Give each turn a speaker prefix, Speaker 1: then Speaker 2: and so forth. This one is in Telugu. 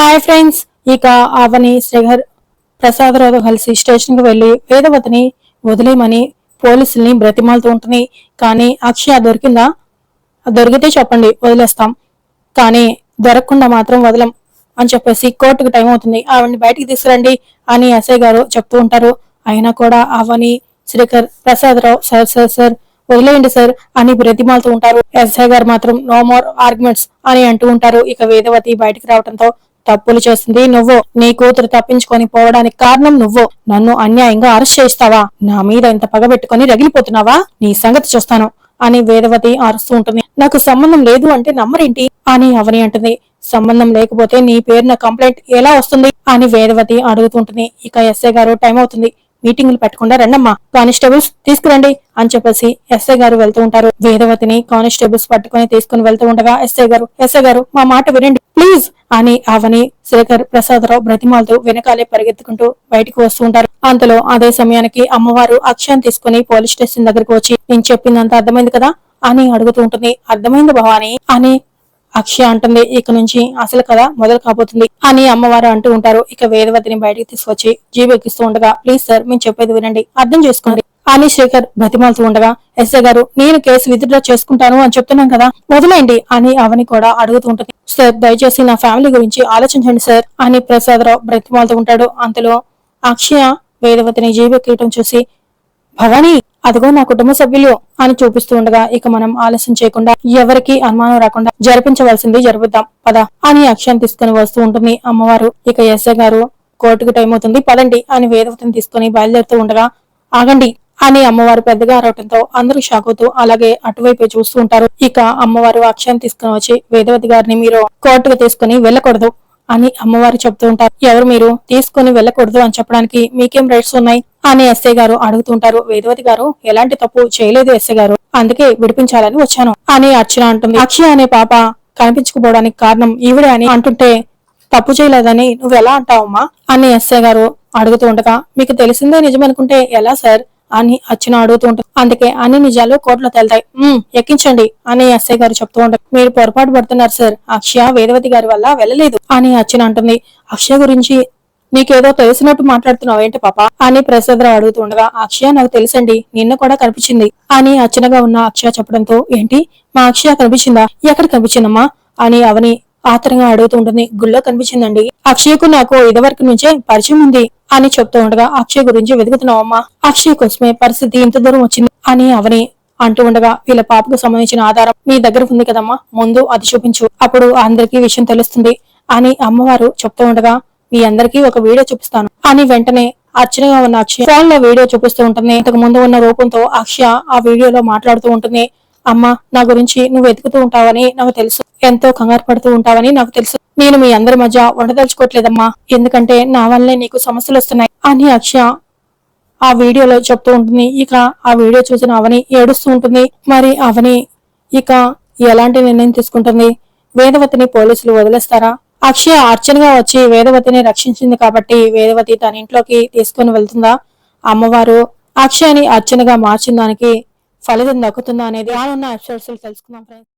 Speaker 1: హాయ్ ఫ్రెండ్స్ ఇక అవని శ్రీహర్ ప్రసాదరావు కలిసి స్టేషన్కు వెళ్ళి వేదవతిని వదిలేయమని పోలీసుల్ని బ్రతిమాలుతూ ఉంటుంది. కానీ అక్షయ దొరికిందా దొరికితే చెప్పండి వదిలేస్తాం. కానీ దొరకకుండా మాత్రం వదలం అని చెప్పేసి కోర్టుకు టైం అవుతుంది. ఆవిడని బయటికి తీసుకురండి అని ఎస్ఐ గారు చెప్తూ ఉంటారు. అయినా కూడా Avani Srikar Prasadarao sir sir sir వదిలేయండి సార్ అని బ్రతిమాలుతూ ఉంటారు. ఎస్ఐ గారు మాత్రం నో మోర్ ఆర్గ్యుమెంట్స్ అని అంటూ ఉంటారు. ఇక వేదవతి బయటికి రావడంతో తప్పులు చేస్తుంది నువ్వు. నీ కూతురు తప్పించుకొని పోవడానికి కారణం నువ్వు. నన్ను అన్యాయంగా అరెస్ట్ చేస్తావా నా మీద ఇంత పగబెట్టుకొని రగిలిపోతున్నావా? నీ సంగతి చూస్తాను అని వేదవతి అరుస్తూ ఉంటుంది. నాకు సంబంధం లేదు అంటే నమ్మరేంటి? అని అవని అంటుంది. సంబంధం లేకపోతే నీ పేరున కంప్లైంట్ ఎలా వస్తుంది? అని వేదవతి అడుగుతుంటుంది ఇక ఎస్ఐ గారు టైం అవుతుంది. మీటింగులు పెట్టకుండా రండమ్మా. కానిస్టేబుల్స్ తీసుకురండి అని చెప్పేసి ఎస్ఐ గారు వెళ్తూ ఉంటారు. వేదవతిని కానిస్టేబుల్స్ పట్టుకుని తీసుకుని వెళ్తూ ఉండగా ఎస్ఐ గారు ఎస్ఐ గారు మా మాట వినండి. ప్లీజ్ అని అవని శేఖర్ ప్రసాదరావు బ్రతిమాలతో వెనకాలే పరిగెత్తుకుంటూ బయటకు వస్తూ ఉంటారు. అంతలో అదే సమయానికి అమ్మవారు అక్షయం తీసుకుని పోలీస్ స్టేషన్ దగ్గరకు వచ్చి నేను చెప్పిందంత అర్థమైంది కదా? అని అడుగుతూ ఉంటుంది. అర్థమైంది భవాని అని అక్షయ అంటుంది. ఇక నుంచి అసలు కథ మొదలు కాబోతుంది అని అమ్మవారు అంటూ ఉంటారు. ఇక వేదవతిని బయటకు తీసుకొచ్చి జీవెక్కిస్తూ ఉండగా ప్లీజ్ సార్ మేము చెప్పేది వినండి. అర్థం చేసుకోండి. అని శేఖర్ బతిమాలుతూ ఉండగా ఎస్ఐ గారు నేను కేసు విత్డ్రా చేసుకుంటాను అని చెప్తున్నాను కదా వదిలేయండి అని అవని కూడా అడుగుతూ ఉంటుంది. సార్ దయచేసి నా ఫ్యామిలీ గురించి ఆలోచించండి సార్ అని ప్రసాదరావు బ్రతిమాలుతూ ఉంటాడు. అంతలో అక్షయ వేదవతిని జీవెక్కడం చూసి భవానీ అదిగో నా కుటుంబ సభ్యులు అని చూపిస్తూ ఉండగా ఇక మనం ఆలస్యం చేయకుండా ఎవరికి అనుమానం రాకుండా జరిపించవలసింది జరుపుద్దాం పద అని అక్షయం తీసుకుని వస్తూ ఉంటుంది. అమ్మవారు ఇక ఎస్ఐ గారు కోర్టుకు టైం అవుతుంది పదండి అని వేదవతిని తీసుకుని బయలుదేరుతూ ఉండగా ఆగండి అని అమ్మవారు పెద్దగా అరవటంతో అందరూ షాక్ అవుతూ అలాగే అటువైపే చూస్తూ ఉంటారు. ఇక అమ్మవారు అక్షయం తీసుకుని వచ్చి వేదవతి గారిని మీరు కోర్టుకు తీసుకుని వెళ్ళకూడదు అని అమ్మవారు చెప్తూ ఉంటారు. ఎవరు మీరు తీసుకుని వెళ్ళకూడదు అని చెప్పడానికి మీకేం రైట్స్ ఉన్నాయి అని ఎస్ఐ గారు అడుగుతుంటారు వేదవతి గారు ఎలాంటి తప్పు చేయలేదు ఎస్ఐ గారు. అందుకే విడిపించాలని వచ్చాను అని అర్చన అంటుంది. అక్షయ అనే పాప కనిపించకపోవడానికి కారణం ఈవిడే అని అంటుంటే తప్పు చేయలేదని నువ్వు ఎలా అంటావమ్మా? అని ఎస్ఐ గారు అడుగుతూ ఉండగా మీకు తెలిసిందే నిజమనుకుంటే ఎలా సార్? అని అర్చన అడుగుతూ ఉంటుంది. అందుకే అన్ని నిజాలు కోర్టులో తేలుతాయి. ఎక్కించండి అని ఎస్ఐ గారు చెప్తూ ఉంటారు. మీరు పొరపాటు పడుతున్నారు సార్. అక్షయ వేదవతి గారి వల్ల వెళ్ళలేదు అని అచ్చిన అంటుంది. అక్షయ గురించి నీకేదో తెలిసినట్టు మాట్లాడుతున్నావు ఏంటి పాప? అని ప్రసాదరావు అడుగుతూ ఉండగా అక్షయ నాకు తెలుసండి నిన్న కూడా కనిపించింది అని అర్చనగా ఉన్న అక్షయ చెప్పడంతో ఏంటి? మా అక్షయ కనిపించిందా? ఎక్కడ కనిపించిందమ్మా? అని అవని ఆతరంగా అడుగుతూ ఉంటుంది. గుళ్ళో కనిపించిందండి. అక్షయ్కు నాకు ఇదివరకు నుంచే పరిచయం ఉంది అని చెప్తూ ఉండగా అక్షయ్ గురించి వెతుకుతున్నావు అమ్మా. అక్షయ్ కోసమే పరిస్థితి ఇంత దూరం వచ్చింది అని అవని అంటూ ఉండగా వీళ్ళ పాపకు సంబంధించిన ఆధారం మీ దగ్గర ఉంది కదమ్మా. ముందు అది చూపించు. అప్పుడు అందరికీ విషయం తెలుస్తుంది అని అమ్మవారు చెప్తూ ఉండగా మీ అందరికీ ఒక వీడియో చూపిస్తాను అని వెంటనే అర్చనగా ఉన్న అక్షయ ఫోన్లో వీడియో చూపిస్తూ ఉంటుంది. ఇంతకు ముందు ఉన్న రూపంతో అక్షయ ఆ వీడియోలో మాట్లాడుతూ ఉంటుంది. అమ్మ నా గురించి నువ్వు వెతుకుతూ ఉంటావని నాకు తెలుసు. ఎంతో కంగారు పడుతూ ఉంటావని నాకు తెలుసు. నేను మీ అందరి మధ్య ఉండదలుచుకోవట్లేదమ్మా ఎందుకంటే నా వల్లే నీకు సమస్యలు వస్తున్నాయి. అని అక్షయ ఆ వీడియోలో చెప్తూ ఉంటుంది. ఇక ఆ వీడియో చూసిన అవని ఏడుస్తూ ఉంటుంది. మరి అవని ఇక ఎలాంటి నిర్ణయం తీసుకుంటుంది? వేదవతిని పోలీసులు వదిలేస్తారా? అక్షయ అర్చనగా వచ్చి వేదవతిని రక్షించింది కాబట్టి వేదవతి తన ఇంట్లోకి తీసుకుని వెళ్తుందా? అమ్మవారు అక్షయని అర్చనగా మార్చిన దానికి ఫలితం దక్కుతుందా అనేది రానున్న ఎపిసోడ్స్ తెలుసుకుందాం ఫ్రెండ్స్.